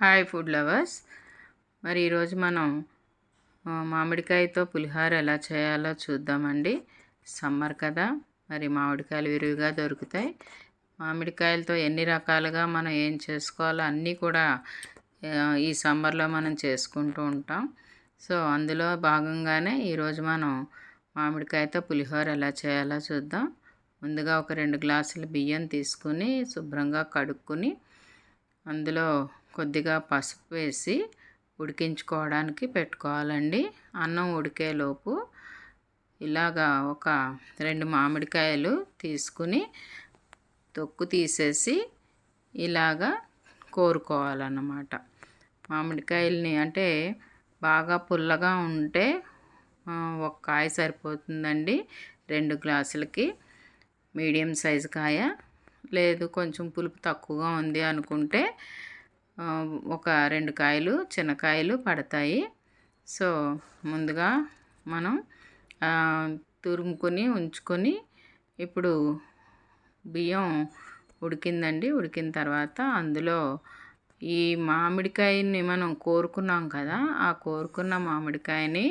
Hi food lovers. మరి ఈరోజు మనం మామిడికాయతో పులిహోర ఎలా చేయాలో చూద్దామండి. సమ్మర్ కదా మరి మామిడికాయలు విరివిగా దొరుకుతాయి. మామిడికాయలతో ఎన్ని రకాలుగా మనం ఏం చేసుకోవాలో అన్నీ కూడా ఈ సమ్మర్లో మనం చేసుకుంటూ ఉంటాం. సో అందులో భాగంగానే ఈరోజు మనం మామిడికాయతో పులిహోర ఎలా చేయాలో చూద్దాం. ముందుగా ఒక రెండు గ్లాసులు బియ్యం తీసుకుని శుభ్రంగా కడుక్కొని అందులో కొద్దిగా పసుపు వేసి ఉడికించుకోవడానికి పెట్టుకోవాలండి. అన్నం ఉడికేలోపు ఇలాగా ఒక రెండు మామిడికాయలు తీసుకుని తొక్కు తీసేసి ఇలాగా కోరుకోవాలన్నమాట. మామిడికాయల్ని అంటే బాగా పుల్లగా ఉంటే ఒక కాయ సరిపోతుందండి రెండు గ్లాసులకి. మీడియం సైజు కాయ. లేదు కొంచెం పులుపు తక్కువగా ఉంది అనుకుంటే ఒక రెండు కాయలు చిన్న కాయలు పడతాయి. సో ముందుగా మనం తురుముకొని ఉంచుకొని ఇప్పుడు బియ్యం ఉడికిందండి. ఉడికిన తర్వాత అందులో ఈ మామిడికాయని మనం కోరుకున్నాం కదా ఆ కోరుకున్న మామిడికాయని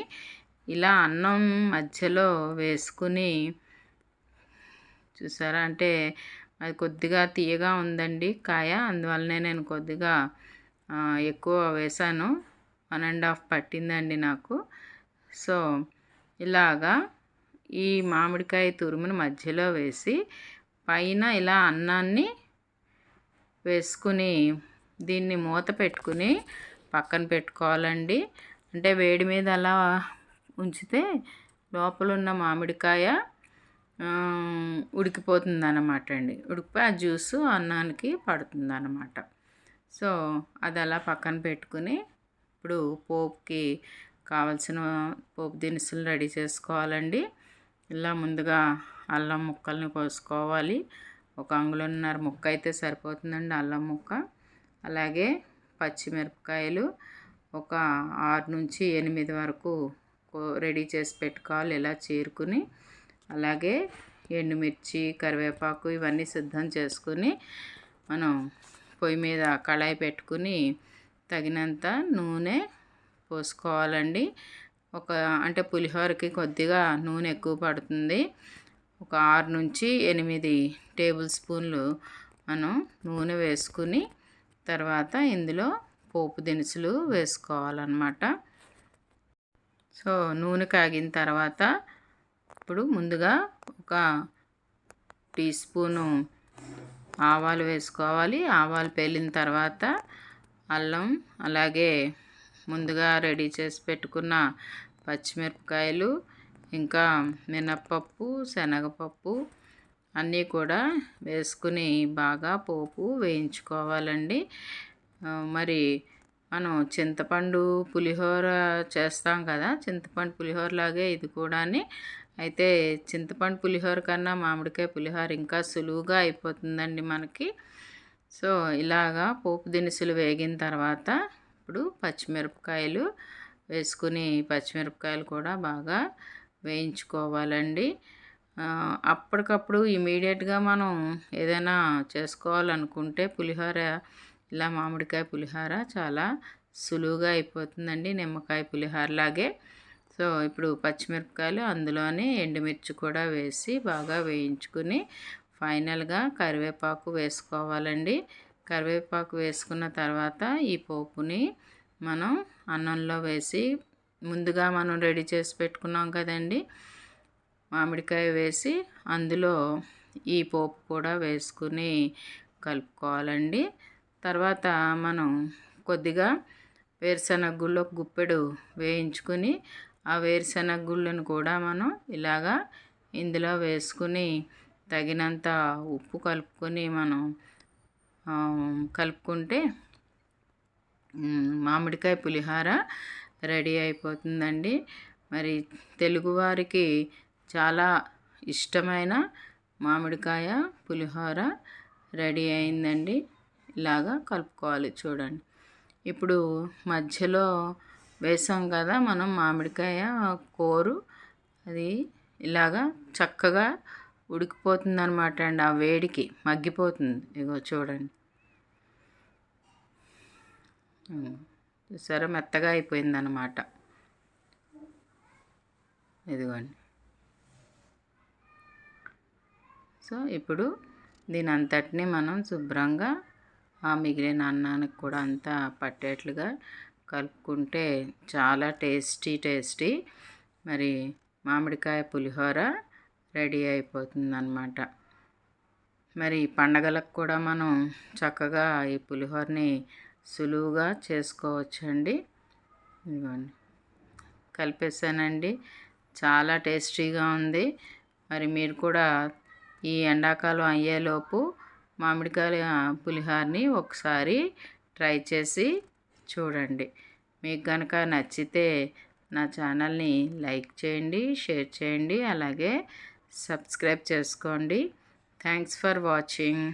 ఇలా అన్నం మధ్యలో వేసుకుని చూసారా? అంటే అది కొద్దిగా తీయగా ఉందండి కాయ. అందువల్లనే నేను కొద్దిగా ఎక్కువ వేసాను. వన్ అండ్ హాఫ్ పట్టిందండి నాకు. సో ఇలాగా ఈ మామిడికాయ తురుమును మధ్యలో వేసి పైన ఇలా అన్నాన్ని వేసుకుని దీన్ని మూత పెట్టుకుని పక్కన పెట్టుకోవాలండి. అంటే వేడి మీద అలా ఉంచితే లోపల ఉన్న మామిడికాయ ఉడికిపోతుంది అన్నమాట అండి ఉడికిపోయి ఆ జ్యూసు అన్నానికి పడుతుంది అన్నమాట సో అది అలా పక్కన పెట్టుకుని ఇప్పుడు పోపుకి కావలసిన పోపు దినుసులు రెడీ చేసుకోవాలండి. ఇలా ముందుగా అల్లం ముక్కల్ని కోసుకోవాలి. ఒక అంగుళన్నర ముక్క అయితే సరిపోతుందండి అల్లం ముక్క. అలాగే పచ్చిమిరపకాయలు ఒక ఆరు నుంచి ఎనిమిది వరకు కో- రెడీ చేసి పెట్టుకోవాలి. ఇలా చేరుకుని అలాగే ఎండుమిర్చి కరివేపాకు ఇవన్నీ సిద్ధం చేసుకుని మనం పొయ్యి మీద కళాయి పెట్టుకుని తగినంత నూనె పోసుకోవాలండి. ఒక అంటే పులిహోరకి కొద్దిగా నూనె ఎక్కువ పడుతుంది. ఒక ఆరు నుంచి ఎనిమిది టేబుల్ స్పూన్లు మనం నూనె వేసుకుని తర్వాత ఇందులో పోపు దినుసులు వేసుకోవాలన్నమాట. సో నూనె కాగిన తర్వాత ఇప్పుడు ముందుగా ఒక టీ స్పూను ఆవాలు వేసుకోవాలి. ఆవాలు పేలిన తర్వాత అల్లం అలాగే ముందుగా రెడీ చేసి పెట్టుకున్న పచ్చిమిరపకాయలు ఇంకా మినప్పప్పు శనగపప్పు అన్నీ కూడా వేసుకుని బాగా పోపు వేయించుకోవాలండి. మరి మనం చింతపండు పులిహోర చేస్తాం కదా చింతపండు పులిహోర లాగే ఇది కూడాని. అయితే చింతపండు పులిహోర కన్నా మామిడికాయ పులిహోర ఇంకా సులువుగా అయిపోతుందండి మనకి. సో ఇలాగా పోపు దినుసులు వేగిన తర్వాత ఇప్పుడు పచ్చిమిరపకాయలు వేసుకుని పచ్చిమిరపకాయలు కూడా బాగా వేయించుకోవాలండి. అప్పటికప్పుడు ఇమీడియట్గా మనం ఏదైనా చేసుకోవాలనుకుంటే పులిహోర ఇలా మామిడికాయ పులిహోర చాలా సులువుగా అయిపోతుందండి నిమ్మకాయ పులిహోర లాగే సో ఇప్పుడు పచ్చిమిరపకాయలు అందులోనే ఎండుమిర్చి కూడా వేసి బాగా వేయించుకుని ఫైనల్గా కరివేపాకు వేసుకోవాలండి. కరివేపాకు వేసుకున్న తర్వాత ఈ పోపుని మనం అన్నంలో వేసి ముందుగా మనం రెడీ చేసి పెట్టుకున్నాం కదండి మామిడికాయ వేసి అందులో ఈ పోపు కూడా వేసుకుని కలుపుకోవాలండి. తర్వాత మనం కొద్దిగా వేరుశనగ గుళ్ళు ఒక గుప్పెడు వేయించుకుని ఆ వేరుశనగ గుళ్ళను కూడా మనం ఇలాగా ఇందులో వేసుకుని తగినంత ఉప్పు కలుపుకొని మనం కలుపుకుంటే మామిడికాయ పులిహోర రెడీ అయిపోతుందండి. మరి తెలుగువారికి చాలా ఇష్టమైన మామిడికాయ పులిహోర రెడీ అయిందండి. ఇలాగా కలుపుకోవాలి చూడండి. ఇప్పుడు మధ్యలో వేసాం కదా మనం మామిడికాయ కోరు. అది ఇలాగా చక్కగా ఉడికిపోతుంది అనమాట అండి. ఆ వేడికి మగ్గిపోతుంది. ఇగో చూడండి. చూసారా? మెత్తగా అయిపోయిందనమాట ఇదిగోండి. సో ఇప్పుడు దీని అంతటిని మనం శుభ్రంగా ఆ మిగిలిన అన్నానికి కూడా అంతా పట్టేట్లుగా కలుపుకుంటే చాలా టేస్టీ టేస్టీ. మరి మామిడికాయ పులిహోర రెడీ అయిపోతుందన్నమాట. మరి పండగలకు కూడా మనం చక్కగా ఈ పులిహోరని సులువుగా చేసుకోవచ్చండి. ఇదిగోండి. కలిపేసానండి. చాలా టేస్టీగా ఉంది. మరి మీరు కూడా ఈ ఎండాకాలం అయ్యేలోపు మామిడికాయలు పులిహోరని ఒకసారి ట్రై చేసి చూడండి. మీకు కనుక నచ్చితే నా ఛానల్ని లైక్ చేయండి షేర్ చేయండి అలాగే సబ్స్క్రైబ్ చేసుకోండి. Thanks for watching.